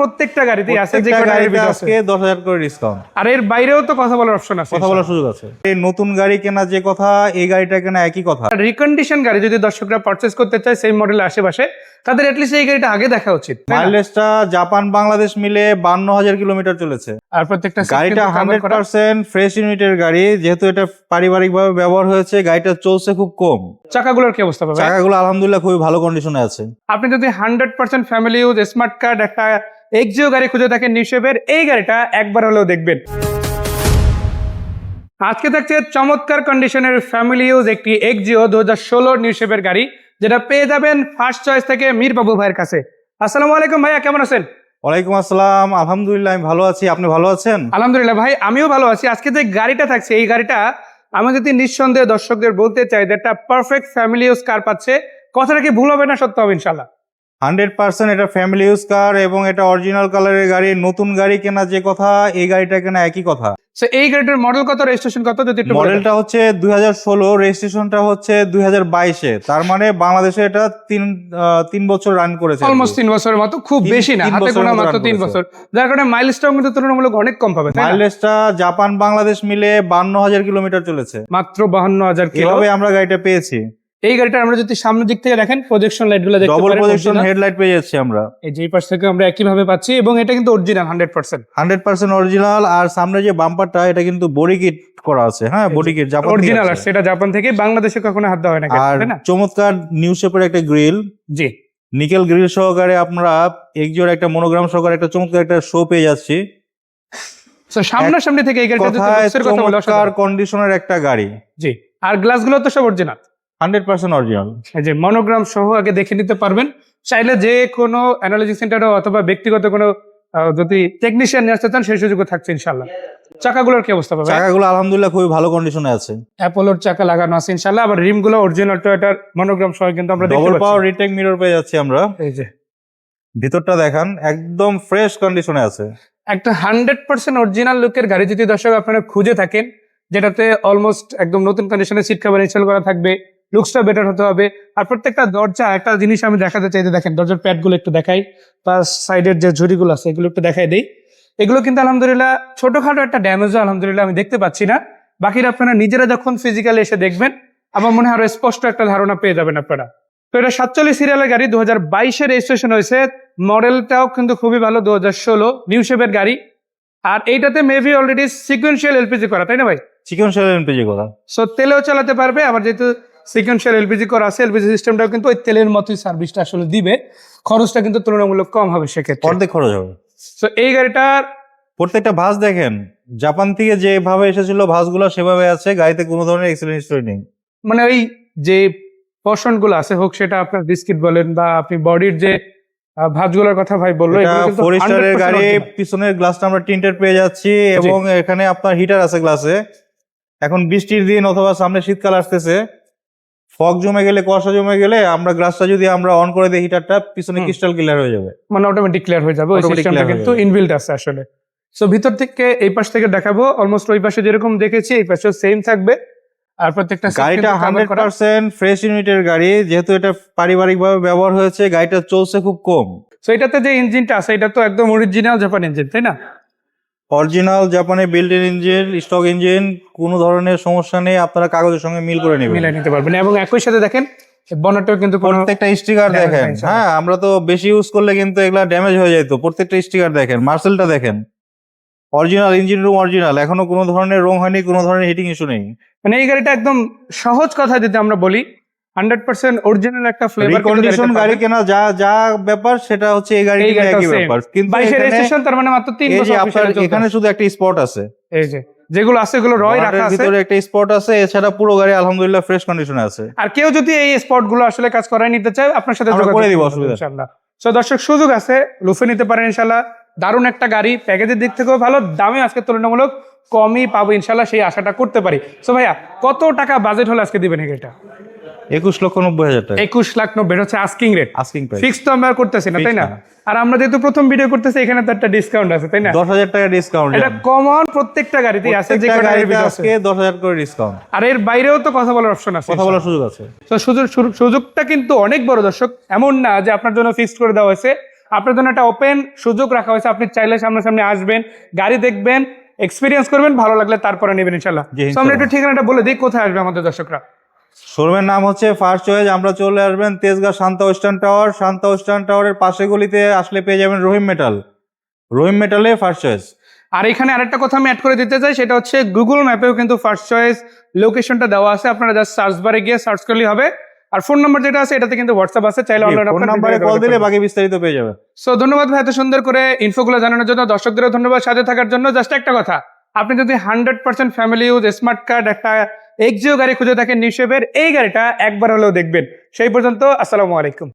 প্রত্যেকটা গাড়িতেই আছে যে আজকে দশ হাজার করে ডিসকাউন্ট আর এর বাইরেও তো কথা বলার অপশন আছে কথা বলার সুযোগ আছে। এই নতুন গাড়ি কেনা যে কথা এই গাড়িটা কেনা একই কথা। রিকন্ডিশন গাড়ি যদি দর্শকরা পারচেস করতে চায় সেই মডেলের আশেপাশে তাদের অ্যাটলিস্ট এই গাড়িটা আগে দেখা উচিত মাইলেজটা জাপান বাংলাদেশ মিলে বান্ন হাজার কিলোমিটার চলেছে। আর প্রত্যেকটা গাড়িটা কিন্তু cover হান্ড্রেড করা। পার্সেন্ট ফ্রেশ ইউনিটের গাড়ি যেহেতু এটা পারিবারিক ভাবে ব্যবহার হয়েছে গাড়িটা চলছে খুব কম। চাকাগুলোর কি অবস্থা পাবে চাকাগুলো আলহামদুলিল্লাহ খুবই ভালো কন্ডিশনে আছে। আপনি যদি hundred percent family use smart card একটা এক্সিও গাড়ি খুঁজে থাকেন নিউশেপের এই গাড়িটা একবার হলেও দেখবেন। আজকে থাকছে চমৎকার কন্ডিশনের ফ্যামিলি ইউজ একটি এক্সিও দু হাজার ষোলোর নিউশেপের গাড়ি যেটা পেয়ে যাবেন ফার্স্ট চয়েস থেকে মীর বাবু ভাইয়ের কাছে। আসসালামু আলাইকুম ভাইয়া কেমন আছেন? ওয়ালাইকুম আসসালাম আলহামদুলিল্লাহ আমি ভালো আছি। আপনি ভালো আছেন? আলহামদুলিল্লাহ ভাই আমিও ভালো আছি। আজকে যে গাড়িটা থাকছে এই গাড়িটা আমি যদি নিঃসন্দেহে দর্শকদের বলতে চাই যে একটা পারফেক্ট ফ্যামিলি ইউজ কার পাচ্ছে কথাটা কি ভুল হবে না সত্য হবে ইনশাল্লাহ হান্ড্রেড পার্সেন্ট এটা ফ্যামিলি ইউজ কার এবং এটা অরিজিনাল কালারের গাড়ি নতুন গাড়ি কেনা যে কথা এই গাড়িটা কেনা একই কথা। এই গাড়িটার মডেল কত? রেজিস্ট্রেশন কত? যদি একটু মডেলটা হচ্ছে দুই হাজার ষোলো রেজিস্ট্রেশনটা হচ্ছে দুই হাজার বাইশে। তার মানে বাংলাদেশে এটা তিন তিন বছর রান করেছে অলমোস্ট তিন বছরের মতো খুব বেশি না হাতে গোনা মাত্র তিন বছর। যার কারণে মাইলসটাও কিন্তু তুলনামূলক অনেক কম পাবে? মাইলেজটা জাপান বাংলাদেশ মিলে বান্ন হাজার কিলোমিটার চলেছে। মাত্র বাহান্ন হাজার কিলো। আমরা গাড়িটা পেয়েছি। এই গাড়িটা আমরা যদি সামনের দিক থেকে দেখেন প্রজেকশন লাইটগুলো দেখতে পারেন প্রজেকশন হেডলাইট পেয়ে যাচ্ছি আমরা। এই যে পাশ থেকে আমরা একই ভাবে পাচ্ছি এবং এটা কিন্তু original hundred percent hundred percent original আর সামনে যে বাম্পারটা এটা কিন্তু বডি কিট করা আছে। হ্যাঁ বডি কিট জাপান থেকে অরিজিনাল আছে। আর সেটা জাপান থেকে বাংলাদেশে কখনো হাত দেওয়া হয় না আর চমৎকার নিউ শেপের একটা গ্রিল জি। নিকেল গ্রিল সহকারে আমরা একজোর একটা মনোগ্রাম সহকারে একটা চমৎকার একটা শো পেয়ে যাচ্ছি। সামনাসামনি থেকে এই গাড়িটা কথা কন্ডিশনের একটা গাড়ি। জি। আর গ্লাসগুলো তো সব অরিজিনাল হান্ড্রেড পার্সেন্ট অরিজিনাল। এই যে মনোগ্রাম সহ আগে দেখে নিতে পারবেন। চাইলে যে কোনো অ্যানালজি সেন্টারে অথবা ব্যক্তিগত কোনো যদি টেকনিশিয়ান নিয়ে আসতে চান সেই সুযোগও থাকছে ইনশাল্লাহ চাকাগুলোর কি অবস্থা পাবে চাকাগুলো আলহামদুলিল্লাহ খুবই ভালো কন্ডিশনে আছে। অ্যাপোলোর চাকা লাগানো আছে ইনশাল্লাহ আবার রিমগুলো অরিজিনাল টয়োটার মনোগ্রাম সহ কিন্তু আমরা দেখতে ডবল পাওয়ার রিটেক মিরর পেয়ে যাচ্ছি আমরা। এই যে। ভিতরটা দেখান একদম ফ্রেশ কন্ডিশনে আছে। একটা হান্ড্রেড পার্সেন্ট অরিজিনাল লুকের গাড়ি যদি দর্শক আপনারা খুঁজে থাকেন যেটাতে অলমোস্ট একদম নতুন কন্ডিশনে সিট কভার ইনস্টল করা থাকবে লুকসটা বেটার হতে হবে। আর প্রত্যেকটা দরজা একটা জিনিস আমি দেখাতে চাইতে দেখেন দরজার প্যাডগুলো একটু দেখাই। প্লাস সাইডের যে ঝুড়িগুলো আছে এগুলো একটু দেখাই দিই। এগুলো কিন্তু আলহামদুলিল্লাহ ছোটখাটো একটা ড্যামেজও আলহামদুলিল্লাহ আমি দেখতে পাচ্ছি না। বাকিরা আপনারা নিজেরা যখন ফিজিক্যালি এসে দেখবেন আমার মনে হয় আরও স্পষ্ট একটা ধারণা পেয়ে যাবেন আপনারা। তো এটা সাতচল্লিশ সিরিয়ালের গাড়ি দু হাজার বাইশে রেজিস্ট্রেশন হয়েছে। মডেলটাও কিন্তু খুবই ভালো দু হাজার ষোলো নিউ শেপের গাড়ি। আর এইটাতে মেবি অলরেডি সিকুয়েন্সিয়াল এলপিজি করা তাই না ভাই? চিকেন শেল এনপিজি কথা সো তেলেও চালাতে পারবে আবার যেহেতু সিকুয়েন্সিয়াল এলপিজি করা আছে এলপিজি সিস্টেমটাও কিন্তু ওই তেলের মতোই সার্ভিসটা আসলে দিবে। খরচটা কিন্তু তুলনামূলক কম হবে সেক্ষেত্রে। অর্ধেক খরচ হবে। সো এই গাড়িটার প্রত্যেকটা ভাস দেখেন জাপান থেকে যেভাবে এসেছিল ভাসগুলো সেভাবে আছে গাড়িতে কোনো ধরনের এক্সিডেন্ট হিস্টরি নেই। মানে ওই যে পোর্শনগুলো আছে হোক সেটা আপনার বিস্কিট বলেন বা আপনি বডির যে ভাঁজগুলোর কথা ভাই বলল ফোর স্টারের গাড়ি পিছনের গ্লাসটা আমরা টিন্টেড পেয়ে যাচ্ছি এবং এখানে আপনার হিটার আছে গ্লাসে এখন বৃষ্টির দিন অথবা সামনে শীতকাল আসতেছে ফগ জমে গেলে কুয়াশা জমে গেলে আমরা গ্লাসটা যদি আমরা অন করে দিই হিটারটা পিছনে ক্রিস্টাল ক্লিয়ার হয়ে যাবে। মানে অটোমেটিক ক্লিয়ার হয়ে যাবে ওই সিস্টেমটা কিন্তু ইনবিল্ট আছে আসলে। সো ভিতর থেকে এই পাশ থেকে দেখাবো অলমোস্ট ওই পাশে যেরকম দেখেছি এই পাশেও সেম থাকবে। আর প্রত্যেকটা গাড়িটা হান্ড্রেড। পার্সেন্ট ফ্রেশ ইউনিটের গাড়ি যেহেতু এটা পারিবারিক ভাবে ব্যবহার হয়েছে গাড়িটা চলছে খুব কম। সো এটাতে যে ইঞ্জিনটা আছে এটা তো একদম অরিজিনাল জাপান ইঞ্জিন তাই না? অরিজিনাল জাপানে বিল্ড ইঞ্জিন স্টক ইঞ্জিন কোনো ধরনের সমস্যা নেই আপনারা কাগজের সঙ্গে মিল করে নেবেন। মিলাই নিতে পারবেন। এবং একই সাথে দেখেন বনারটাও কিন্তু প্রত্যেকটা স্টিকার দেখেন। হ্যাঁ আমরা তো বেশি ইউজ করলে কিন্তু এগুলা ড্যামেজ হয়ে যেত। প্রত্যেকটা স্টিকার দেখেন মার্সেলটা দেখেন। অরিজিনাল ইঞ্জিন রুম অরিজিনাল এখনও কোনো ধরনের রং হয়নি কোনো ধরনের হিটিং ইস্যু নেই। মানে এই গাড়িটা একদম সহজ কথা যদি আমরা বলি হান্ড্রেড পার্সেন্ট অরিজিনাল একটা ফ্লেভার রিকন্ডিশন গাড়ি কেনা যা যা ব্যাপার সেটা হচ্ছে এই গাড়ি একই ব্যাপার। কিন্তু রেজিস্ট্রেশন তার মানে মাত্র তিন বছর এখানে শুধু একটা স্পট আছে। এই যে যেগুলো আছে এগুলো রয় রাখা আছে। ভিতরে একটা স্পট আছে এছাড়া পুরো গাড়ি আলহামদুলিল্লাহ ফ্রেশ কন্ডিশনে আছে। আর কেউ যদি এই স্পটগুলো আসলে কাজ করাই নিতে চায় আপনার সাথে যোগাযোগ করে দিব, অসুবিধা ইনশাআল্লাহ। সো দর্শক সুযোগ আছে লুফে নিতে পারেন ইনশাল্লাহ দারুণ একটা গাড়ি প্যাকেজের দিক থেকেও ভালো দামে আজকে তুলনামূলক কমই পাবো ইনশাল্লাহ সেই আশাটা করতে পারি। সো ভাইয়া কত টাকা বাজেট হলে আজকে দিবেন গাড়িটা? একুশ লক্ষ নব্বই হাজার টাকা। একুশ লাখ নব্বই হচ্ছে asking rate asking price fix তো আমরা করতেছি না তাই না। আর আমরা যেহেতু প্রথম ভিডিও করতেছি এখানে তো একটা ডিসকাউন্ট আছে তাই না? দশ হাজার টাকা ডিসকাউন্ট এটা কমন প্রত্যেকটা গাড়িতেই আছে যে। আজকে দশ হাজার করে ডিসকাউন্ট আর এর বাইরেও তো কথা বলার অপশন আছে কথা বলার সুযোগ আছে। তো সুযোগ সুযোগ- সুযোগটা কিন্তু অনেক বড় দর্শক। এমন না যে আপনার জন্য ফিক্সড করে দেওয়া হয়েছে। আপনার জন্য একটা ওপেন সুযোগ রাখা হয়েছে আপনি চাইলে সামনাসামনি আসবেন গাড়ি দেখবেন এক্সপিরিয়েন্স করবেন ভালো লাগলে তারপরে নেবেন ইনশাল্লাহ। আমরা একটু ঠিকানাটা বলে দিই কোথায় আসবে আমাদের দর্শকরা? শোরুমের নাম হচ্ছে ফার্স্ট চয়েস আমরা চলে আসবেন Tejgaon Shanta western tower. Shanta western টাওয়ারের পাশে গলিতে আসলে পেয়ে যাবেন রহিম মেটাল রহিম মেটালে ফার্স্ট চয়েস আর এখানে আরেকটা কথা আমি অ্যাড করে দিতে চাই সেটা হচ্ছে গুগল ম্যাপেও কিন্তু ফার্স্ট চয়েস লোকেশনটা দেওয়া আছে। আপনারা জাস্ট সার্চ বারে গিয়ে সার্চ করলেই হবে। আর ফোন নাম্বার যেটা আছে এটাতে কিন্তু হোয়াটসঅ্যাপ আছে। চাইলে অনলাইন ফোন নাম্বারে কল দিলে বাকি বিস্তারিত পেয়ে যাবেন সো ধন্যবাদ ভাই এত সুন্দর করে ইনফোগুলো জানানোর জন্য। দর্শকদেরও ধন্যবাদ সাথে থাকার জন্য। জাস্ট একটা কথা আপনি যদি hundred percent family use smart card একটা এক্সিও গাড়ি খুঁজে থাকেন নিশেবের এই গাড়িটা একবার হলেও দেখবেন। সেই পর্যন্ত আসসালামু আলাইকুম।